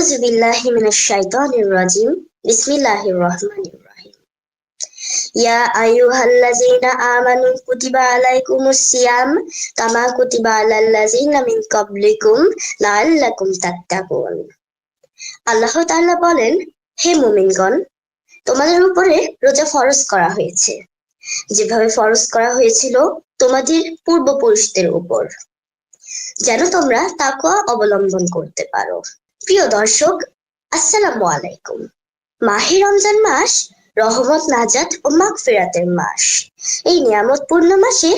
আউযু বিল্লাহি আল্লাহ বলেন, হে মুমিনগণ, তোমাদের উপরে রোজা ফরজ করা হয়েছে। যেভাবে ফরজ করা হয়েছিল তোমাদের পূর্বপুরুষদের উপর। যেন তোমরা তাকুয়া অবলম্বন করতে পারো। প্রিয় দর্শক, আসসালামু আলাইকুম। মাহে রমজান মাস, রহমত, নাজাত ও মাগফিরাতের মাস। এই নিয়ামতপূর্ণ মাসে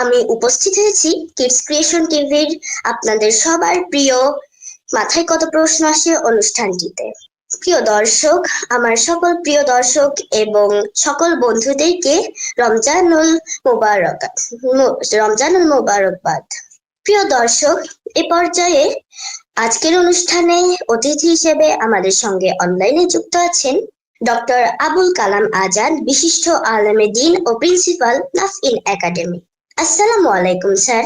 আমি উপস্থিত হয়েছি কিডস ক্রিয়েশন টিভির আপনাদের সবার প্রিয়, মাথায় কত প্রশ্ন আসে অনুষ্ঠানটিতে। প্রিয় দর্শক, আমার সকল প্রিয় দর্শক এবং সকল বন্ধুদেরকে রমজানুল মোবারক রমজানুল মোবারকবাদ। প্রিয় দর্শক, এ পর্যায়ে আজকের অনুষ্ঠানে অতিথি হিসেবে আমাদের সঙ্গে অনলাইনে যুক্ত আছেন ডক্টর আবুল কালাম আজাদ বিশিষ্ট আলমে দিন ও প্রিন্সিপাল নাফইন একাডেমি আসসালামু আলাইকুম স্যার।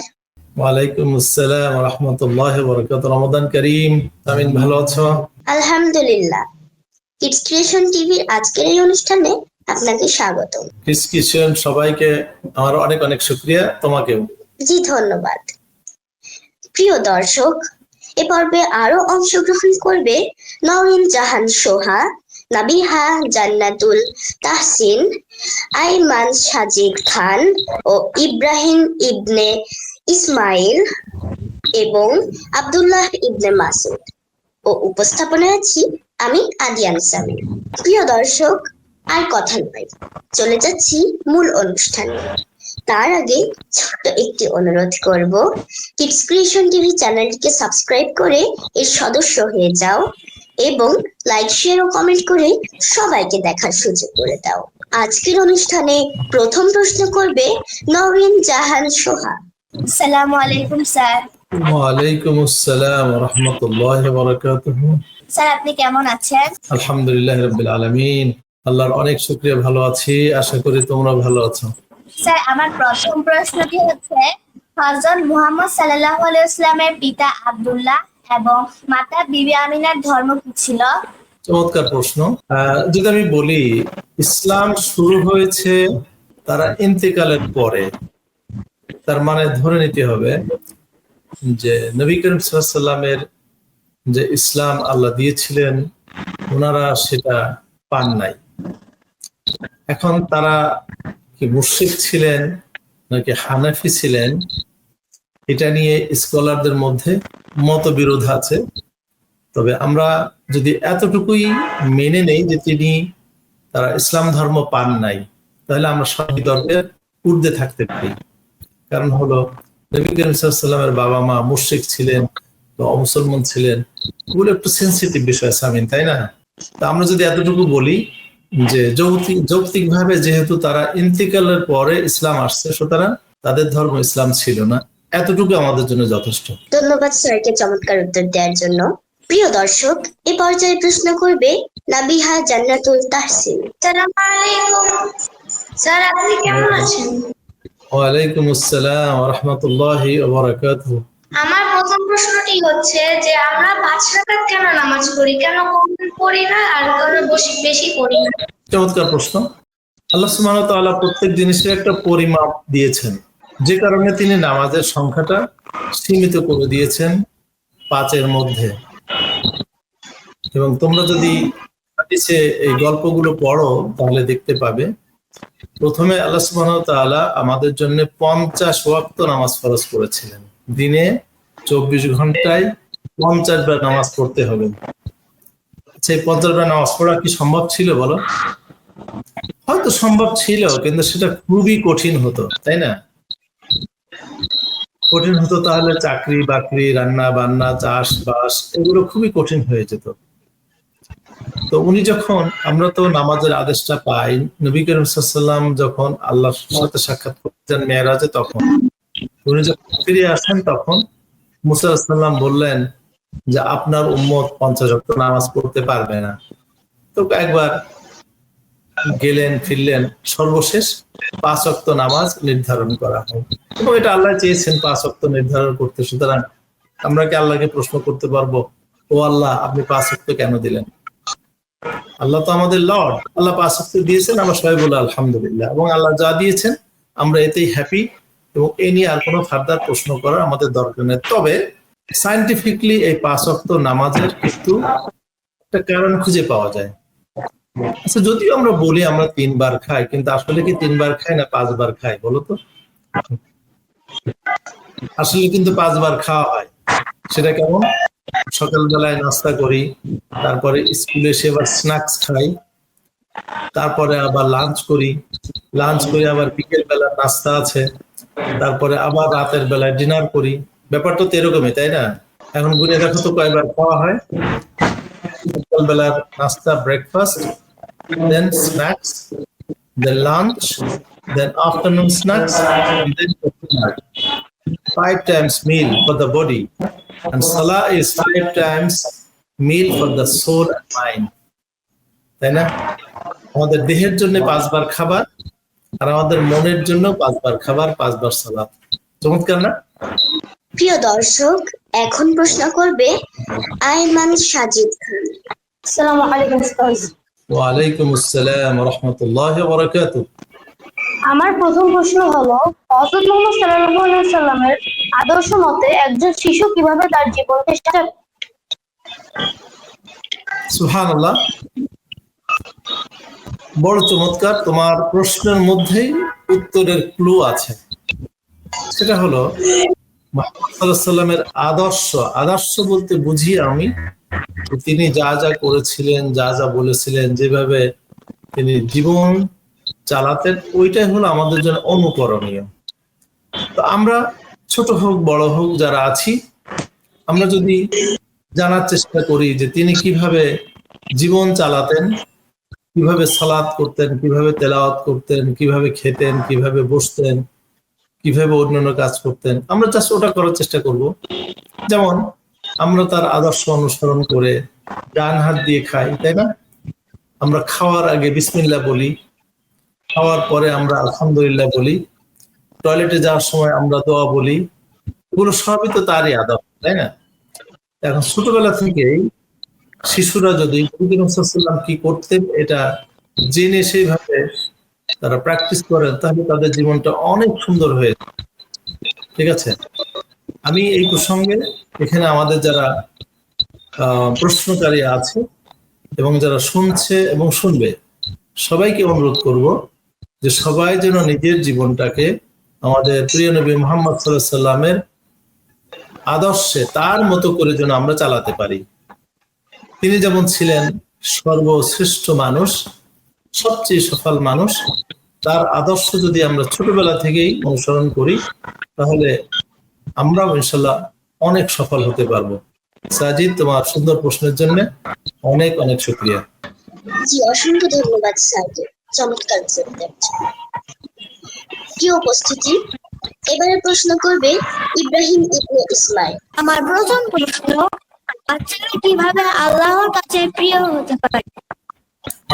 ওয়ালাইকুম আসসালাম রহমতুল্লাহ বরকাত রমাদান করিম। আমিন ভালো আছো? আলহামদুলিল্লাহ। কিডস ক্রিয়েশন টিভির আজকের এই অনুষ্ঠানে আপনাকে স্বাগত কিস কিশন সবাইকে আমার অনেক অনেক শুক্রিয়া তোমাকেও। জি ধন্যবাদ। প্রিয় দর্শক এ পর্বে আরও অংশগ্রহণ করবে নরিন জাহান সোহা, নাবিহা জান্নাতুল তাহসিন, আইমান সাজিদ খান ও ইব্রাহিম ইবনে ইসমাইল এবং আব্দুল্লাহ ইবনে মাসুদ ও উপস্থাপনায় আছি আমি আদিয়ান সামি। প্রিয় দর্শক, আর কথা নয়। চলে যাচ্ছি মূল অনুষ্ঠানে। তার আগে ছোট্ট একটি অনুরোধ করব কিডস ক্রিয়েশন টিভি চ্যানেলটিকে সাবস্ক্রাইব করে এর সদস্য হয়ে যাও এবং লাইক শেয়ার ও কমেন্ট করে সবাইকে দেখার সুযোগ করে দাও। আজকের অনুষ্ঠানে প্রথম প্রশ্ন করবে নরিন জাহান সোহা। আসসালামু আলাইকুম স্যার। ওয়ালাইকুম আসসালাম রহমতুল্লাহ বরকাত স্যার আপনি কেমন আছেন? আলহামদুলিল্লাহ রবিল আলমিন। আল্লাহর অনেক শুক্রিয়া ভালো আছি। আশা করি তোমরা ভালো আছো। স্যার, আমার প্রথম প্রশ্নটি হচ্ছে হযরত মুহাম্মদ সাল্লাল্লাহু আলাইহি ইসলামের পিতা আব্দুল্লাহ এবং মাতা বিবি আমিনার ধর্ম কি ছিল? চমৎকার প্রশ্ন। যদি আমি বলি, ইসলাম শুরু হয়েছে তারা ইন্তেকালের পরে। তার মানে ধরে নিতে হবে যে, নবী করিম সাল্লামের যে ইসলাম আল্লাহ দিয়েছিলেন, ওনারা সেটা পান নাই। এখন তারা কি মুশরিক ছিলেন নাকি হানাফি ছিলেন, এটা নিয়ে স্কলারদের মধ্যে মতবিরোধ আছে। তবে আমরা যদি এতটুকুই মেনে নেই যে তিনি, তারা ইসলাম ধর্ম পান নাই, তাহলে আমরা সবই দর্বের ঊর্ধ্বে থাকতে পারি। কারণ হলো, নবী করিম সাল্লামের বাবা মা মুশরিক ছিলেন বা অমুসলমান ছিলেন ওগুলো একটু সেন্সিটিভ বিষয় সামিন তাই না? তা আমরা যদি এতটুকু বলি যে যৌক্তিক যৌক্তিক ভাবে যেহেতু তারা ইন্তিকালের পরে ইসলাম আসছে সুতরাং তাদের ধর্ম ইসলাম ছিল না। এতটুকু আমাদের জন্য যথেষ্ট। ধন্যবাদ স্যারকে চমৎকার উত্তর দেওয়ার জন্য। প্রিয় দর্শক এ পর্যায়ে প্রশ্ন করবে নাবিহা জান্নাতুল তাহসিন। আসসালামু আলাইকুম স্যার আপনি কেমন আছেন? ওয়ালাইকুম আসসালাম রহমতুল্লাহ বারাকাতুহু। আমার প্রথম প্রশ্নটি হচ্ছে যে, আমরা পাঁচ রাকাত কেন নামাজ পড়ি? কেন কম পড়ি না আর কেন বেশি বেশি পড়ি না? চমৎকার প্রশ্ন। আল্লাহ সুবহানাহু তাআলা প্রত্যেক জিনিসের একটা পরিমাপ দিয়েছেন। যে কারণে তিনি নামাজের সংখ্যাটা সীমিত করে দিয়েছেন পাঁচের মধ্যে। এবং তোমরা যদি এই গল্পগুলো পড়ো, তাহলে দেখতে পাবে, প্রথমে আল্লাহ সুবহানাহু তাআলা আমাদের জন্য পঞ্চাশ ওয়াক্ত নামাজ ফরজ করেছিলেন। দিনে চব্বিশ ঘন্টায় পঞ্চাশ বার নামাজ পড়তে হবে। সেই পঞ্চাশ বার নামাজ পড়া কি সম্ভব ছিল বলো? হয়তো সম্ভব ছিল, কিন্তু সেটা খুবই কঠিন হতো, তাই না? কঠিন হতো তাহলে চাকরি, বাকরি, রান্না বান্না চাষ বাস এগুলো খুবই কঠিন হয়ে যেত। তো উনি যখন, আমরা তো নামাজের আদেশটা পাই, নবী করিম সাল্লাম যখন আল্লাহর সাথে সাক্ষাৎ করতেন মেয়েরাজে তখন, উনি যখন ফিরে আসেন তখন মুসা সাল্লাম বললেন যে, আপনার উম্মত পঞ্চাশ ওয়াক্ত নামাজ পড়তে পারবে না। তো একবার গেলেন, ফিরলেন, সর্বশেষ পাঁচ অক্ত নামাজ নির্ধারণ করা হয়। এবং এটা আল্লাহ চেয়েছেন পাঁচ অক্ত নির্ধারণ করতে। সুতরাং আমরা কি আল্লাহকে প্রশ্ন করতে পারব, ও আল্লাহ, আপনি পাঁচ ওয়াক্ত কেন দিলেন? আল্লাহ তো আমাদের লর্ড। আল্লাহ পাঁচ ওয়াক্ত দিয়েছেন, আমরা সবাই বলে আলহামদুলিল্লাহ। এবং আল্লাহ যা দিয়েছেন, আমরা এতেই হ্যাপি এবং এ নিয়ে আর কোনো ফার্দার প্রশ্ন করার আমাদের দরকার নেই। তবে সাইন্টিফিকলি এই পাঁচ অক্ত নামাজের কিন্তু একটা কারণ খুঁজে পাওয়া যায়। আচ্ছা যদিও আমরা বলি আমরা তিনবার খাই, কিন্তু আসলে কি তিনবার খাই না পাঁচবার খাই, বলো তো? আসলে কিন্তু পাঁচবার খাওয়া হয়। সেটা কেমন? সকালবেলায় নাস্তা করি, তারপরে স্কুলে এসে আবার স্ন্যাক্স খাই, তারপরে আবার লাঞ্চ করি। লাঞ্চ করে আবার বিকেল বেলা নাস্তা আছে। তারপরে আবার রাতের বেলায় ডিনার করি। ব্যাপারটা তো এরকমই, তাই না? এখন ঘুরে দেখো তো কয়বার খাওয়া হয়। সকালবেলার নাস্তা breakfast then snacks then lunch then afternoon snacks then five times meal for the body, and salah is five times meal for the soul and mind. তাই না? আমাদের দেহের জন্য পাঁচবার খাবার আর আমাদের মনের জন্য পাঁচবার খাবার পাঁচবার সালাদ। চমৎকার না? প্রিয় দর্শক এখন প্রশ্ন করবে আইমান সাজিদ খান। আসসালামু আলাইকুম উস্তাদ। ওয়ালাইকুম আসসালাম রহমতুল্লাহ বরকাত আমার প্রথম প্রশ্ন হলো হযরত মুহাম্মদ সাল্লাল্লাহু আলাইহি সাল্লামের আদর্শ মতে একজন শিশু কীভাবে তার জীবনকে সাজাবে সুহান আল্লাহ বড় চমৎকার, তোমার প্রশ্নের মধ্যেই উত্তরের ক্লু আছে। সেটা হলো সাল্লামের আদর্শ। আদর্শ বলতে বুঝি আমি তিনি যা যা করেছিলেন, যা যা বলেছিলেন, যেভাবে তিনি জীবন চালাতেন, ওইটাই হলো আমাদের জন্য অনুকরণীয়। তো আমরা ছোট হোক, বড় হোক, যারা আছি, আমরা যদি জানার চেষ্টা করি যে তিনি কীভাবে জীবন চালাতেন কীভাবে সালাদ করতেন, কীভাবে তেলাওয়াত করতেন, কীভাবে খেতেন, কীভাবে বসতেন, কীভাবে অন্যান্য কাজ করতেন, আমরা জাস্ট ওটা করার চেষ্টা করব। যেমন, আমরা তার আদর্শ অনুসরণ করে ডান হাত দিয়ে খাই, তাই না? আমরা খাওয়ার আগে বিসমিল্লা বলি, খাওয়ার পরে আমরা আলহামদুলিল্লাহ বলি, টয়লেটে যাওয়ার সময় আমরা দোয়া বলি, এগুলো সবই তো তারই আদব তাই না? এখন ছোটবেলা থেকেই শিশুরা যদি কি করতেন, এটা জেনে সেইভাবে তারা প্র্যাকটিস করেন, তাহলে তাদের জীবনটা অনেক সুন্দর হয়ে ঠিক আছে? আমি এই প্রসঙ্গে এখানে আমাদের যারা প্রশ্নকারী আছে এবং যারা শুনছে এবং শুনবে, সবাইকে অনুরোধ করব যে সবাই যেন নিজের জীবনটাকে আমাদের প্রিয় নবী মোহাম্মদ সাল্লাহ সাল্লামের আদর্শে তার মতো করে যেন আমরা চালাতে পারি। তিনি যেমন ছিলেন সর্বশ্রেষ্ঠ মানুষ সবচেয়ে সফল মানুষ তার আদর্শ যদি আমরা ছোটবেলা থেকেই অনুসরণ করি তাহলে আমরাও ইনশাল্লাহ অনেক সফল হতে পারব। সাজিদ তোমার সুন্দর প্রশ্নের জন্য অনেক অনেক শুক্রিয়া। জি অসংখ্য ধন্যবাদ স্যারকে চমৎকার। প্রিয় উপস্থিতি? এবারে প্রশ্ন করবে ইব্রাহিম ইবনে ইসমাইল। আমার প্রথম প্রশ্ন বাচ্চারা কীভাবে আল্লাহর কাছে প্রিয় হতে পারে?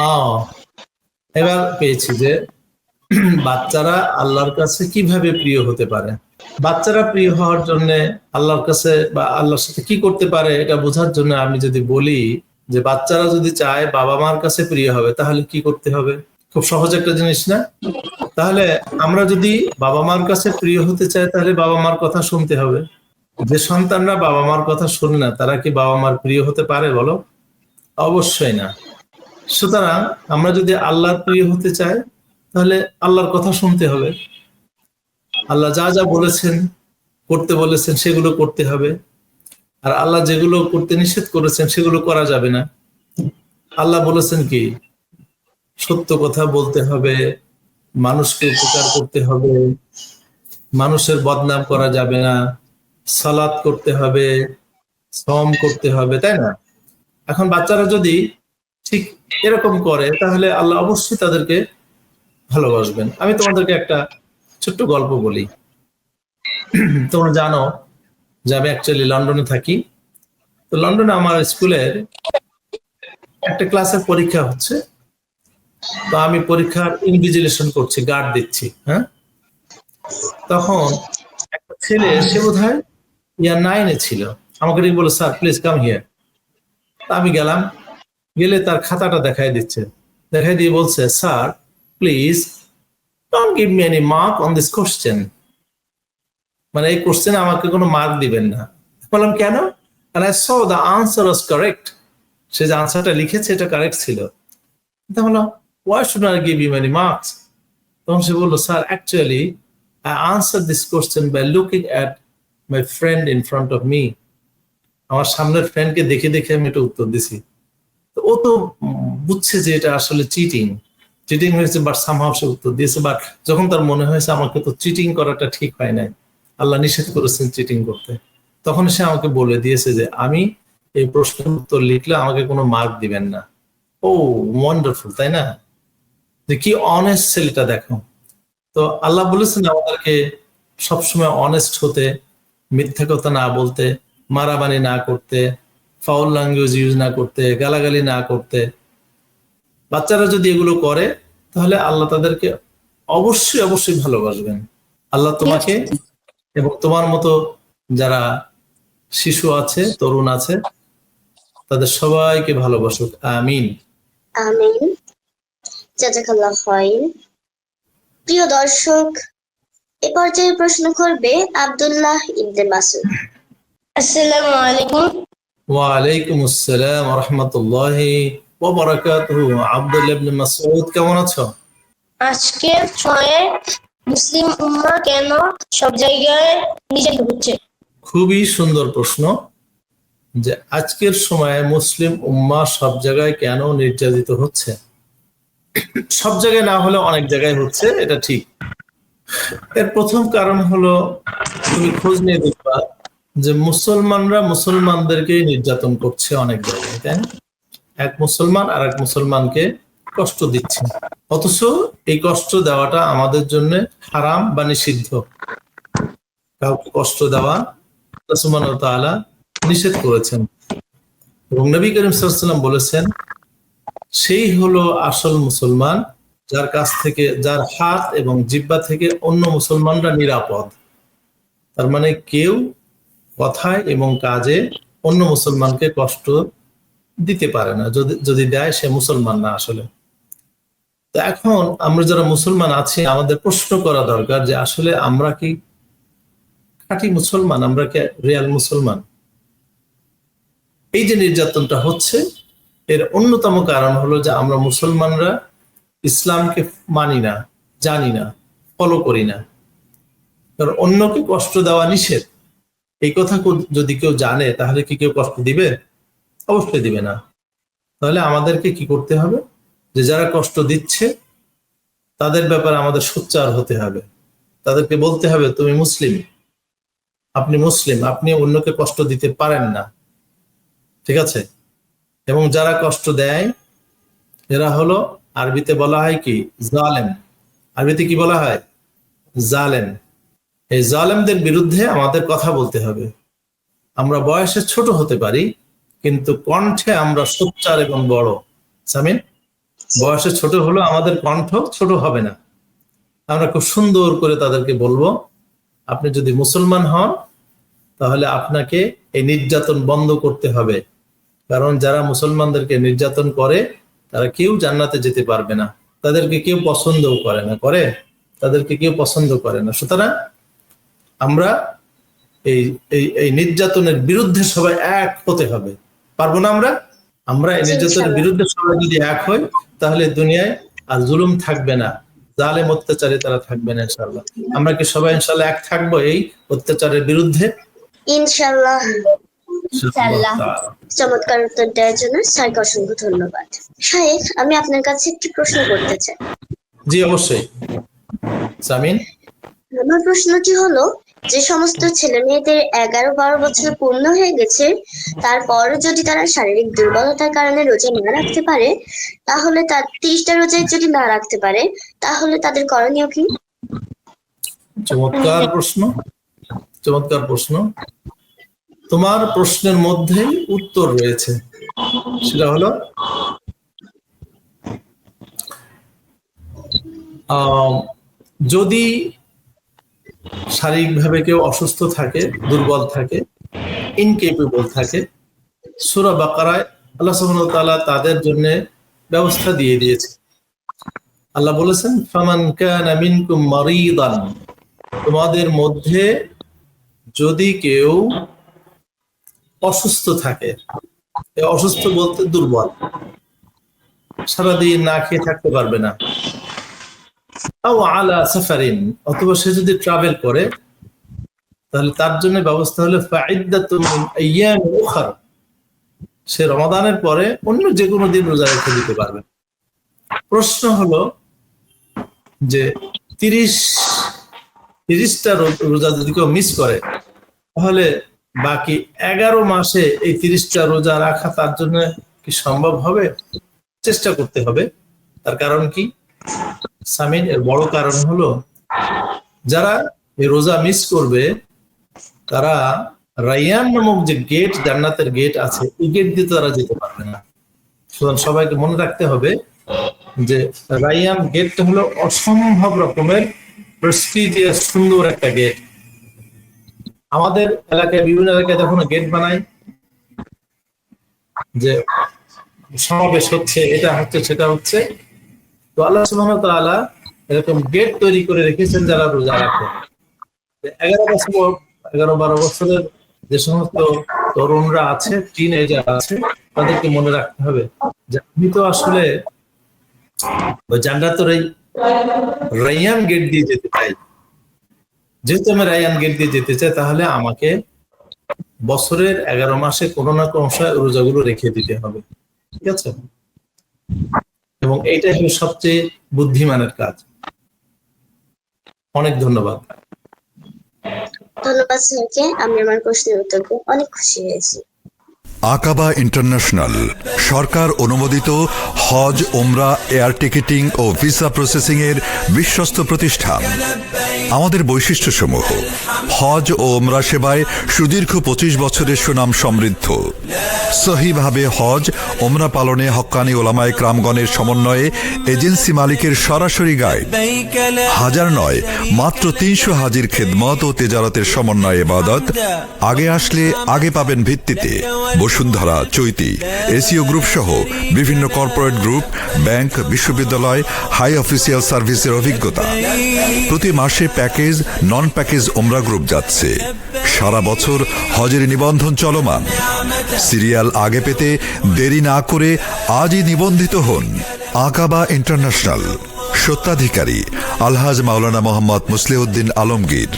আহ, এবার পেয়েছি যে বাচ্চারা আল্লাহর কাছে কীভাবে প্রিয় হতে পারে? বাচ্চারা প্রিয় হওয়ার জন্য আল্লাহর কাছে বা আল্লাহর সাথে কি করতে পারে এটা বোঝার জন্য আমি যদি বলি যে বাচ্চারা যদি চায় বাবা মার কাছে প্রিয় হবে তাহলে কি করতে হবে? খুব সহজ একটা জিনিস না? তাহলে আমরা যদি বাবা মার কাছে প্রিয় হতে চাই তাহলে বাবা মার কথা শুনতে হবে। যে সন্তানরা বাবা মার কথা শুনে না, তারা কি বাবা মার প্রিয় হতে পারে বলো? অবশ্যই না। সুতরাং আমরা যদি আল্লাহর প্রিয় হতে চাই, তাহলে আল্লাহর কথা শুনতে হবে। আল্লাহ যা যা বলেছেন, করতে বলেছেন, সেগুলো করতে হবে। আর আল্লাহ যেগুলো করতে নিষেধ করেছেন, সেগুলো করা যাবে না। আল্লাহ বলেছেন কি, সত্য কথা বলতে হবে, মানুষকে উপকার করতে হবে, মানুষের বদনাম করা যাবে না। সালাদ করতে হবে শ্রম করতে হবে, তাই না? এখন বাচ্চারা যদি ঠিক এরকম করে, তাহলে আল্লাহ অবশ্যই তাদেরকে ভালোবাসবেন। আমি তোমাদেরকে একটা ছোট্ট গল্প বলি। তোমরা জানো যে আমি অ্যাকচুয়ালি লন্ডনে থাকি। তো লন্ডনে আমার স্কুলের একটা ক্লাসের পরীক্ষা হচ্ছে। তো আমি পরীক্ষার ইনভিজিলেশন করছি গার্ড দিচ্ছি হ্যাঁ? তখন একটা ছেলে, সে বোধ হয় ইয়ার নাইনে ছিল। আমাকে ডেকে বলে স্যার প্লিজ কাম হিয়ার আমি গেলাম। গেলে তার খাতাটা দেখাই দিচ্ছে। দেখাই দিয়ে বলছে, sir please don't give me any mark on this question মানে এই কোশ্চেনে আমাকে কোনো মার্ক দিবেন না। বললাম, কেন? And I saw the answer was correct সে যে আনসারটা লিখেছে, এটা কারেক্ট ছিল। তা why should I give you many marks? তখন সে বলল, sir actually I answered this question by looking at my friend in front of me, আমার সামনের ফ্রেন্ডকে দেখে দেখে আমি এটা উত্তর দিছি। ও তো বুঝছে যে এটা আসলে চিটিং চিটিং হয়েছে বাট সামহাও সে উত্তর দিয়েছে। বাট যখন তার মনে হয়েছে আমাকে তো চিটিং করাটা ঠিক হয় নাই, আল্লাহ নিষেধ করেছেন চিটিং করতে। তখন সে আমাকে বলে দিয়েছে যে, আমি এই প্রশ্নের উত্তর লিখলে আমাকে কোনো মার্ক দিবেন না। ও ওয়ান্ডারফুল তাই না? যে কি অনেস্ট ছেলেটা দেখো। তো আল্লাহ বলেছেন আমাদেরকে সবসময় অনেস্ট হতে মিথ্যা কথা না বলতে, মারামারি না করতে ফাউল ল্যাঙ্গুয়েজ ইউজ না করতে, গালাগালি না করতে। বাচ্চারা যদি এগুলো করে, তাহলে আল্লাহ তাদেরকে অবশ্যই অবশ্যই ভালোবাসবেন। আল্লাহ তোমাকে এবং তোমার মতো যারা শিশু আছে, তরুণ আছে, তাদের সবাইকে ভালোবাসুক। আমিন। আমিন। প্রিয় দর্শক এ পর্যায়ে প্রশ্ন করবে আব্দুল্লাহ ইবনে মাসুদ আসসালামু আলাইকুম। ওয়ালাইকুম আসসালাম রহমতুল্লাহ ওবরাকাতুহু আব্দুল্লাহ ইবনে মাসউদ কেমন আছো? আজকের সময়ে মুসলিম উম্মা কেন সব জায়গায় হচ্ছে? খুবই সুন্দর প্রশ্ন যে আজকের সময়ে মুসলিম উম্মা সব জায়গায় কেন নির্যাতিত হচ্ছে? সব জায়গায় না হলে অনেক জায়গায় হচ্ছে এটা ঠিক। এর প্রথম কারণ হলো, তুমি খোঁজ নিয়ে দেখবা যে মুসলমানরা মুসলমানদেরকে নির্যাতন করছে অনেক জায়গায়, তাই না? এক মুসলমান আর এক মুসলমানকে কষ্ট দিচ্ছে। অথচ এই কষ্ট দেওয়াটা আমাদের জন্য হারাম বা নিষিদ্ধ। কাউকে কষ্ট দেওয়া তাআলা নিষেধ করেছেন। এবং নবী করিম সাল্লাল্লাহু বলেছেন, সেই হলো আসল মুসলমান যার কাছ থেকে, যার হাত এবং জিব্বা থেকে অন্য মুসলমানরা নিরাপদ। তার মানে কেউ কথায় এবং কাজে অন্য মুসলমানকে কষ্ট দিতে পারে না, যদি যদি দেয় সে মুসলমান না আসলে। তো এখন আমরা যারা মুসলমান আছি, আমাদের প্রশ্ন করা দরকার যে আসলে আমরা কি খাঁটি মুসলমান, আমরা কি রিয়াল মুসলমান? এই যে নির্যাতনটা হচ্ছে, এর অন্যতম কারণ হলো যে আমরা মুসলমানরা ইসলামকে মানি না, জানি না ফলো করি না। কারণ অন্যকে কষ্ট দেওয়া নিষেধ। এই কথা যদি কেউ জানে, তাহলে কি কেউ কষ্ট দিবে? অবশ্যই দিবে না। তাহলে আমাদেরকে কি করতে হবে? যে যারা কষ্ট দিচ্ছে, তাদের ব্যাপারে আমাদের সোচ্চার হতে হবে। তাদেরকে বলতে হবে, তুমি মুসলিম। আপনি মুসলিম। আপনি অন্যকে কষ্ট দিতে পারেন না। ঠিক আছে? এবং যারা কষ্ট দেয়, এরা হলো আরবিতে বলা হয় কি? জালেম। আরবিতে কি বলা হয়? জালেম। এই জালেমদের বিরুদ্ধে আমাদের কথা বলতে হবে। আমরা বয়সে ছোট হতে পারি, কিন্তু কণ্ঠে আমরা সোচ্চার এবং বড়। সামিন, বয়সে ছোট হলো আমাদের কণ্ঠ ছোট হবে না। আমরা খুব সুন্দর করে তাদেরকে বলব, আপনি যদি মুসলমান হন, তাহলে আপনাকে এই নির্যাতন বন্ধ করতে হবে। কারণ যারা মুসলমানদেরকে নির্যাতন করে তারা কেউ জান্নাতে যেতে পারবে না। তাদেরকে কেউ পছন্দও করে না। করে? তাদেরকে কেউ পছন্দ করে না। সুতরাং আমরা এই এই নির্যাতনের বিরুদ্ধে সবাই এক হতে হবে। পারব না আমরা? আমরা এই নির্যাতনের বিরুদ্ধে সবাই যদি এক হই তাহলে দুনিয়ায় আর জুলুম থাকবে না। জালেম অত্যাচারে তারা থাকবে না ইনশাল্লাহ আমরা কি সবাই ইনশাল্লাহ এক থাকব এই অত্যাচারের বিরুদ্ধে? ইনশাআল্লাহ। ইনশাআল্লাহ। চমৎকার উত্তর দেওয়ার জন্য স্যারকে অসংখ্য ধন্যবাদ। শাহেখ আমি আপনার কাছে একটি প্রশ্ন করতে চাই। জি অবশ্যই। সামিন? আমার প্রশ্নটি হলো যে সমস্ত ছেলে মেয়েদের এগারো বারো বছর পূর্ণ হয়ে গেছে তারপর যদি তারা শারীরিক দুর্বলতার কারণে রোজা না রাখতে পারে তাহলে তার তিরিশটা রোজায় যদি না রাখতে পারে তাহলে তাদের করণীয় কি? চমৎকার প্রশ্ন। চমৎকার প্রশ্ন। তোমার প্রশ্নের মধ্যেই উত্তর রয়েছে। সেটা হলো যদি শারীরিকভাবে কেউ অসুস্থ থাকে, দুর্বল থাকে ইনকেপেবল থাকে, সুরা বাকারায় আল্লাহ ওয়া তাদের জন্য ব্যবস্থা দিয়ে দিয়েছে। আল্লাহ বলেছেন, ফামান কানা মিনকুম মারিদান। তোমাদের মধ্যে যদি কেউ অসুস্থ থাকে। অসুস্থ বলতে দুর্বল। সারাদিন না খেয়ে থাকতে পারবে না। আও আলা সাফারিন, অথবা সে যদি ট্রাভেল করে, তাহলে তার জন্য ব্যবস্থা হলো সে রমাদানের পরে অন্য যে কোনো দিন রোজা রেখে দিতে পারবে। প্রশ্ন হলো যে তিরিশ, তিরিশটা রোজা যদি কেউ মিস করে, তাহলে বাকি এগারো মাসে এই তিরিশটা রোজা রাখা তার জন্য কি সম্ভব হবে? চেষ্টা করতে হবে। তার কারণ কি? সামিন এর বড় কারণ হলো, যারা এই রোজা মিস করবে, তারা রাইয়ান নামক যে গেট জান্নাতের গেট আছে, এই গেট দিয়ে তারা যেতে পারবে না। সুতরাং সবাইকে মনে রাখতে হবে যে রাইয়ান গেটটা হলো অসম্ভব রকমের প্রেস্টিজিয়াস সুন্দর একটা গেট আমাদের এলাকায়, বিভিন্ন এলাকায় যখন গেট বানাই, যে সমাবেশ হচ্ছে, এটা হচ্ছে, সেটা হচ্ছে, তো আল্লাহ সুবহানাহু ওয়া তাআলা এরকম গেট তৈরি করে রেখেছেন যারা রোজা রাখে। এগারো বছর, এগারো বারো বছরের যে সমস্ত তরুণরা আছে টিন এজার আছে, তাদেরকে মনে রাখতে হবে যে আমি তো আসলে ওই জান্নাতের এই রাইয়ান গেট দিয়ে যেতে চাই যেহেতু আমি রায়ান গেট দিয়ে যেতে চাই, তাহলে আমাকে বছরের এগারো মাসে কোনো না কোনো সময় রোজাগুলো রেখে দিতে হবে। ঠিক আছে? এবং এইটাই হলো সবচেয়ে বুদ্ধিমানের কাজ। অনেক ধন্যবাদ। ধন্যবাদ স্যারকে, আমি আমার প্রশ্নের উত্তর অনেক খুশি হয়েছি। আকাবা ইন্টারন্যাশনাল, সরকার অনুমোদিত হজ ওমরা এয়ার টিকিটিং ও ভিসা প্রসেসিং এর বিশ্বস্ত প্রতিষ্ঠান। আমাদের বৈশিষ্ট্যসমূহ, হজ ও ওমরা সেবায় সুদীর্ঘ পঁচিশ বছরের সুনাম সমৃদ্ধ। সহিভাবে হজ ওমরা পালনে হক্কানি ওলামায় ক্রামগণের সমন্বয়ে এজেন্সি মালিকের সরাসরি গাইড। হাজার নয়, মাত্র তিনশো হাজির খেদমত ও তেজারতের সমন্বয়ে এবাদত আগে আসলে আগে পাবেন ভিত্তিতে। বসুন্ধরা, চৈতি এসিও গ্রুপ সহ বিভিন্ন কর্পোরেট গ্রুপ, ব্যাংক, বিশ্ববিদ্যালয়, হাই অফিসিয়াল সার্ভিসের অভিজ্ঞতা। প্রতি মাসে প্যাকেজ নন প্যাকেজ ওমরা গ্রুপ যাচ্ছে। সারা বছর হজের নিবন্ধন চলমান। সিরিয়াল আগে পেতে দেরি না করে আজই নিবন্ধিত হন আকাবা ইন্টারন্যাশনাল। সত্ত্বাধিকারী আলহাজ মাওলানা মোহাম্মদ মুসলিউদ্দিন আলমগীর।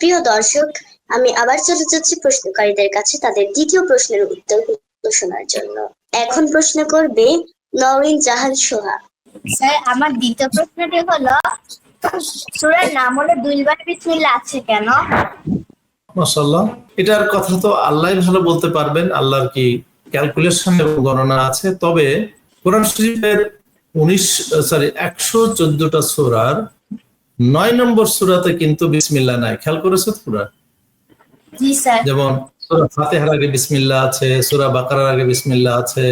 প্রিয় দর্শক আমি আবার চলে যাচ্ছি প্রশ্নকারীদের কাছে তাদের দ্বিতীয় প্রশ্নের উত্তর শোনার জন্য। এখন প্রশ্ন করবে নওরিন জাহান সোহা। স্যার আমার দ্বিতীয় প্রশ্নটি হলো সুরার নাম হলো দুইবার বিসমিল্লাহ আছে কেন? মাশাল্লাহ এটার কথা তো আল্লাহ ভালো বলতে পারবেন। আল্লাহর কি ক্যালকুলেশন এবং গণনা আছে? তবে কোরআন শরীফের উনিশ সরি একশো চোদ্দটা সুরার নয় নম্বর সুরাতে কিন্তু বিসমিল্লা নাই। খেয়াল করেছ তোমরা? যেমন সুরা ফাতেহার আগে বিসমিল্লা আছে সুরা বাকারার আগে বিসমিল্লা আছে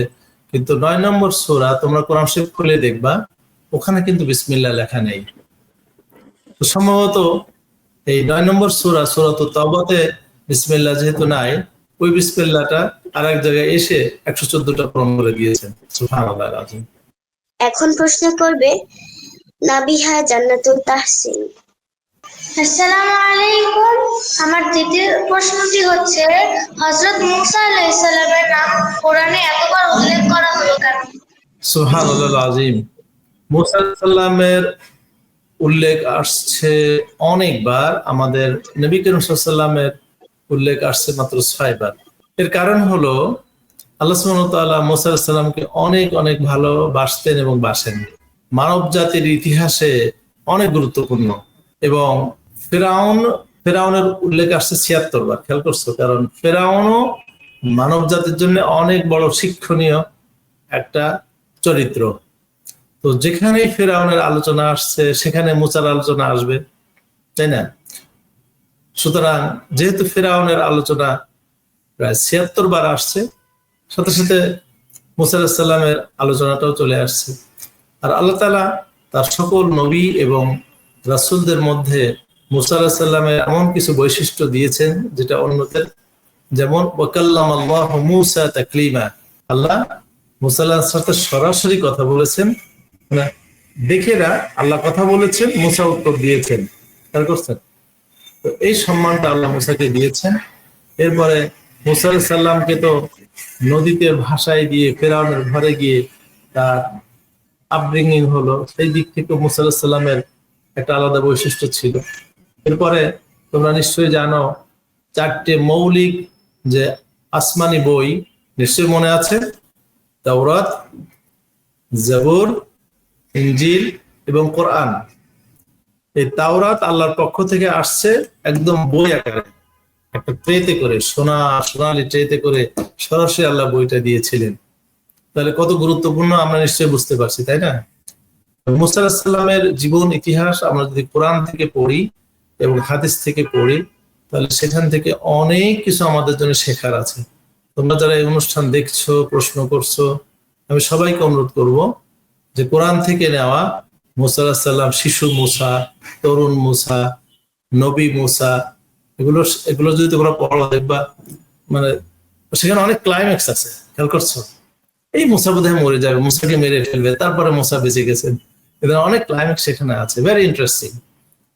কিন্তু নয় নম্বর সুরা তোমরা কোরআন শরীফ খুলে দেখবা ওখানে কিন্তু বিসমিল্লা লেখা নেই। সম্ভবত এই নয় নম্বর সুরা সুরা তো তবতে বিসমিল্লা যেহেতু নাই ওই বিসমিল্লাটা আর এক জায়গায় এসে একশো চোদ্দটা পূরণ করে দিয়েছেন এখন প্রশ্ন করবে নাবিহা জান্নাতুল তাহসিন। আসসালামু আলাইকুম। আমার দ্বিতীয় প্রশ্নটি হচ্ছে, হযরত মুসা আলাইহিস সালামের নাম কোরআনে এতবার উল্লেখ করা হলো কেন? সুবহানাল্লাহ আজিম মুসা সাল্লামের উল্লেখ আসছে অনেকবার। আমাদের নবী করিম সাল্লামের উল্লেখ আসছে মাত্র ছয়বার। এর কারণ হলো, আল্লাহ তাআলা মুসা সাল্লামকে অনেক অনেক ভালোবাসতেন এবং বাসেন মানব জাতির ইতিহাসে অনেক গুরুত্বপূর্ণ। এবং ফেরাউন, ফেরাউনের উল্লেখ আসছে ছিয়াত্তর বার, খেয়াল করছ? কারণ ফেরাউনও মানব জাতির জন্য অনেক বড় শিক্ষণীয় একটা চরিত্র। তো যেখানেই ফেরাউনের আলোচনা আসছে, সেখানে মুসার আলোচনা আসবে, তাই না? সুতরাং যেহেতু ফেরাউনের আলোচনা প্রায় ছিয়াত্তর বার আসছে, সাথে সাথে মুসার আলোচনাটাও চলে আসছে। আর আল্লাহ তালা তার সকল নবী এবং রাসূলদের মধ্যে মুসা সাল্লামের এমন কিছু বৈশিষ্ট্য দিয়েছেন যেটা অন্যদের, যেমন ওয়াকাল্লাম আল্লাহ মুসা তাকলিমা। আল্লাহ মুসাল্লাহ সাথে সরাসরি কথা বলেছেন। মানে দেখেরা আল্লাহ কথা বলেছেন, মুসা উত্তর দিয়েছেন। খেয়াল করছেন? তো এই সম্মানটা আল্লাহ মুসাকে দিয়েছেন। এরপরে মুসা সাল্লামকে তো নদীতে ভাষায় দিয়ে ফেরাউনের ঘরে গিয়ে তার আপব্রিঙ্গিং হলো। সেই দিক থেকে মুসা সাল্লামের একটা আলাদা বৈশিষ্ট্য ছিল। এরপরে তোমরা নিশ্চয়ই জানো চারটে মৌলিক যে আসমানি বই নিশ্চয়ই মনে আছে? তাওরাত, জাবুর, ইনজিল এবং কোরআন। এই তাওরাত আল্লাহর পক্ষ থেকে আসছে একদম বই আকারে। একটা ট্রেতে করে, সোনা, সোনালি ট্রেতে করে সরাসরি আল্লাহ বইটা দিয়েছিলেন। তাহলে কত গুরুত্বপূর্ণ আমরা নিশ্চয়ই বুঝতে পারছি, তাই না? মুসা জীবন, ইতিহাস আমরা যদি কোরআন থেকে পড়ি এবং হাদিস থেকে পড়ি, তাহলে সেখান থেকে অনেক কিছু আমাদের জন্য শেখার আছে। তোমরা যারা এই অনুষ্ঠান দেখছ, প্রশ্ন করছ, আমি সবাইকে অনুরোধ করব যে কোরআন থেকে নেওয়া মুসা শিশু মুসা, তরুণ মুসা, নবী মুসা, এগুলো এগুলো যদি তোমরা পড়ো, দেখবা মানে সেখানে অনেক ক্লাইম্যাক্স আছে। খেয়াল করছ? এই মুসা বোধহয় মরে যাবে, মুসাকে মেরে ফেলবে, তারপরে মুসা বেঁচে গেছেন। এদের অনেক ক্লাইম্যাক্স সেখানে আছে ভেরি ইন্টারেস্টিং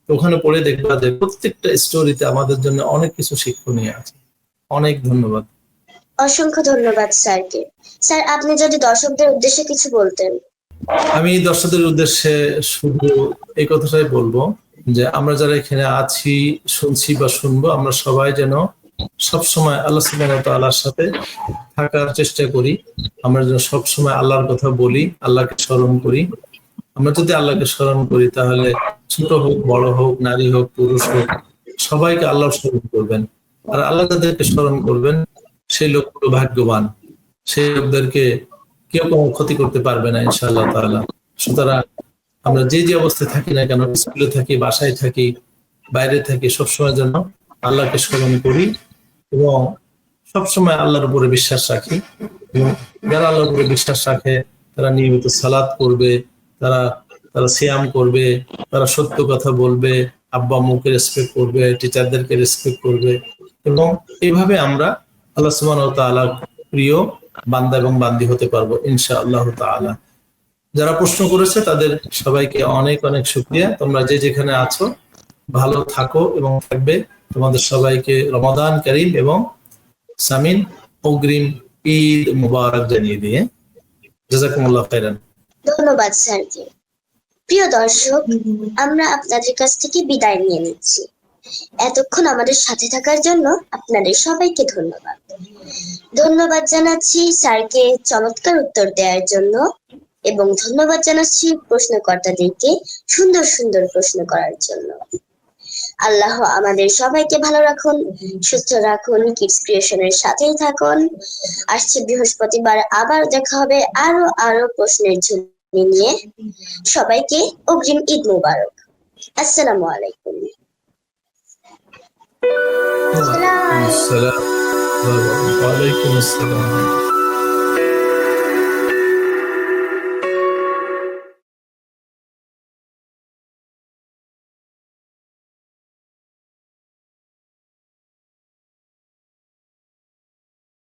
তো ওখানে পড়ে দেখবা যে প্রত্যেকটা স্টোরিতে আমাদের জন্য অনেক কিছু শিক্ষণীয় আছে। অনেক ধন্যবাদ। অসংখ্য ধন্যবাদ স্যারকে। স্যার আপনি যদি দর্শকদের উদ্দেশ্যে কিছু বলতেন। আমি দর্শকদের উদ্দেশ্যে শুধু এই কথাটাই বলব যে আমরা যারা এখানে আছি শুনছি বা শুনব আমরা সবাই যেন সবসময় আল্লাহ সুবহানাহু ওয়া তাআলার সাথে থাকার চেষ্টা করি। আমরা যেন সবসময় আল্লাহর কথা বলি আল্লাহকে স্মরণ করি। আমরা যদি আল্লাহকে স্মরণ করি, তাহলে ছোট হোক, বড় হোক, নারী হোক, পুরুষ হোক, সবাইকে আল্লাহ স্মরণ করবেন। আর আল্লাহ যাদেরকে স্মরণ করবেন, সেই লোকগুলো ভাগ্যবান। সেই লোকদেরকে কেউ কোনো ক্ষতি করতে পারবে না, ইনশাআল্লাহ তাআলা। সুতরাং আমরা যে যে অবস্থায় থাকি না কেন, স্কুলে থাকি, বাসায় থাকি, বাইরে থাকি, সবসময় যেন আল্লাহকে স্মরণ করি এবং সবসময় আল্লাহর উপরে বিশ্বাস রাখি। এবং যারা আল্লাহর উপরে বিশ্বাস রাখে, তারা নিয়মিত সালাদ করবে তারা তারা সিয়াম করবে, তারা সত্য কথা বলবে, আব্বা আম্মুকে রেসপেক্ট করবে টিচারদেরকে রেসপেক্ট করবে এবং এইভাবে আমরা আল্লাহ সুবহানাহু ওয়া তাআলা প্রিয় বান্দা এবং বান্দি হতে পারব ইনশা আল্লাহ তাআলা। যারা প্রশ্ন করেছে তাদের সবাইকে অনেক অনেক শুক্রিয়া। তোমরা যে যেখানে আছো, ভালো থাকো এবং থাকবে। তোমাদের সবাইকে রমাদান করিম এবং সামিন অগ্রিম ঈদ মুবারক জানিয়ে দিয়ে। জাজাকুমুল্লাহ খাইরান ধন্যবাদ স্যারকে। প্রিয় দর্শক আমরা আপনাদের কাছ থেকে বিদায় নিয়ে নিচ্ছি। এতক্ষণ আমাদের সাথে থাকার জন্য আপনাদের সবাইকে ধন্যবাদ। ধন্যবাদ জানাচ্ছি স্যারকে চমৎকার উত্তর দেওয়ার জন্য এবং ধন্যবাদ জানাচ্ছি প্রশ্নকর্তাদেরকে সুন্দর সুন্দর প্রশ্ন করার জন্য। আল্লাহ আমাদের সবাইকে ভালো রাখুন, সুস্থ রাখুন কিডস ক্রিয়েশনের সাথেই থাকুন। আসছে বৃহস্পতিবার, আবার দেখা হবে আরও আরও প্রশ্নের ঝুলি নিয়ে। সবাইকে অগ্রিম ঈদ মুবারক। আসসালামু আলাইকুম। আসসালাম। ওয়ালাইকুম আসসালাম।